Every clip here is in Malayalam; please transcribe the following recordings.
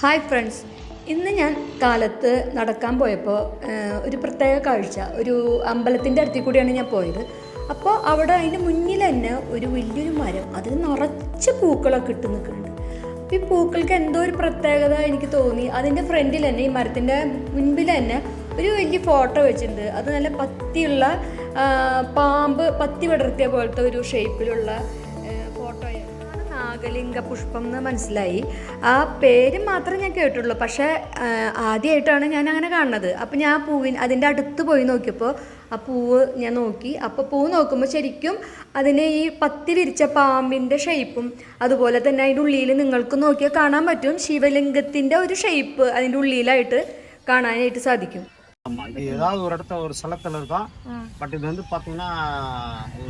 ഹായ് ഫ്രണ്ട്സ് ഇന്ന് ഞാൻ കാലത്ത് നടക്കാൻ പോയപ്പോൾ ഒരു പ്രത്യേക കാഴ്ച. ഒരു അമ്പലത്തിന്റെ അടുത്തിൽ കൂടിയാണ് ഞാൻ പോയത്. അപ്പോൾ അവിടെ അതിന്റെ മുന്നിൽ തന്നെ ഒരു വലിയൊരു മരം. അതിൽ നിറച്ച് പൂക്കളൊക്കെ ഇട്ട് നിൽക്കുന്നുണ്ട്. അപ്പോൾ ഈ പൂക്കൾക്ക് എന്തോ ഒരു പ്രത്യേകത എനിക്ക് തോന്നി. അതിന്റെ ഫ്രണ്ടിൽ തന്നെ ഈ മരത്തിന്റെ മുൻപിൽ തന്നെ ഒരു വലിയ ഫോട്ടോ വെച്ചിട്ടുണ്ട്. അത് നല്ല പത്തിയുള്ള പാമ്പ് പത്തി വിടർത്തിയ പോലത്തെ ഒരു ഷേപ്പിലുള്ള ഫോട്ടോയാണ് നാഗലിംഗ പുഷ്പം എന്ന് മനസ്സിലായി. ആ പേര് മാത്രമേ ഞാൻ കേട്ടുള്ളൂ പക്ഷേ ആദ്യമായിട്ടാണ് ഞാൻ അങ്ങനെ കാണുന്നത്. അപ്പോൾ ഞാൻ ആ പൂവിന് അതിന്റെ അടുത്ത് പോയി നോക്കിയപ്പോൾ ആ പൂവ് ഞാൻ നോക്കി. അപ്പോൾ പൂവ് നോക്കുമ്പോൾ ശരിക്കും അതിനെ ഈ പത്തി വിരിച്ച പാമ്പിന്റെ ഷേപ്പും അതുപോലെ തന്നെ അതിന്റെ ഉള്ളിയിൽ നിങ്ങൾക്ക് നോക്കിയാൽ കാണാൻ പറ്റും. ശിവലിംഗത്തിന്റെ ഒരു ഷേപ്പ് അതിന്റെ ഉള്ളിലായിട്ട് കാണാനായിട്ട് സാധിക്കും. ஏதாவது ஒரு இடத்துல ஒரு சலத்தில் இருக்கும் பட் இது வந்து பார்த்தீங்கன்னா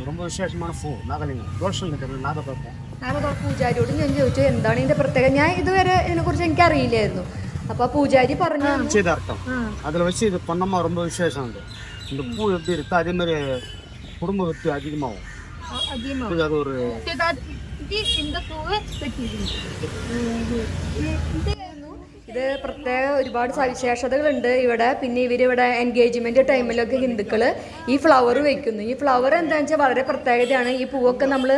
ரொம்ப விசேஷமான பூ நாகலிங்கம் ரோஷன் நாகப்பழக்கம் ഞാനപ്പോൾ പൂജാരിയോട് ഞാൻ ചോദിച്ചു എന്താണ് ഇതിന്റെ പ്രത്യേകത? ഞാൻ ഇതുവരെ ഇതിനെക്കുറിച്ച് എനിക്ക് അറിയില്ലായിരുന്നു അപ്പൊ പൂജാരി പറഞ്ഞു நிச்சயதார்த்தம் அதில் வச்சு இது பண்ணோமா ரொம்ப விசேஷம் அது பூ எப்படி இருக்கோ அதே மாதிரி ஒரு ഇത് പ്രത്യേക ഒരുപാട് സവിശേഷതകളുണ്ട് ഇവിടെ. പിന്നെ ഇവരിവിടെ എൻഗേജ്മെന്റ് ടൈമിലൊക്കെ ഹിന്ദുക്കൾ ഈ ഫ്ലവർ വെക്കുന്നു. ഈ ഫ്ലവർ എന്താണെന്ന് വെച്ചാൽ വളരെ പ്രത്യേകതയാണ്. ഈ പൂവൊക്കെ നമ്മൾ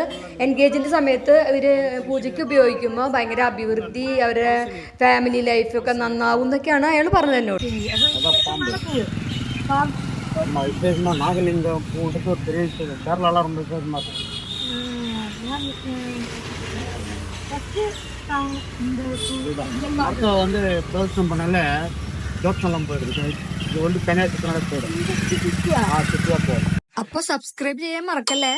എൻഗേജിന്റെ സമയത്ത് ഇവർ പൂജയ്ക്ക് ഉപയോഗിക്കുമ്പോൾ ഭയങ്കര അഭിവൃദ്ധി അവരുടെ ഫാമിലി ലൈഫൊക്കെ നന്നാവും എന്നൊക്കെയാണ് അയാൾ പറഞ്ഞത് എന്നോട് നാഗലിംഗം കേരള அடுத்த வந்து பிரதர்ஷனம் பண்ணால தோற்றம்லாம் போயிடுது இது வந்து தனியாக போயிடும் ஆ சுற்றுலா போயிடும் അപ്പോൾ സബ്സ്ക്രൈബ് ചെയ്യാൻ മറക്കല്ലേ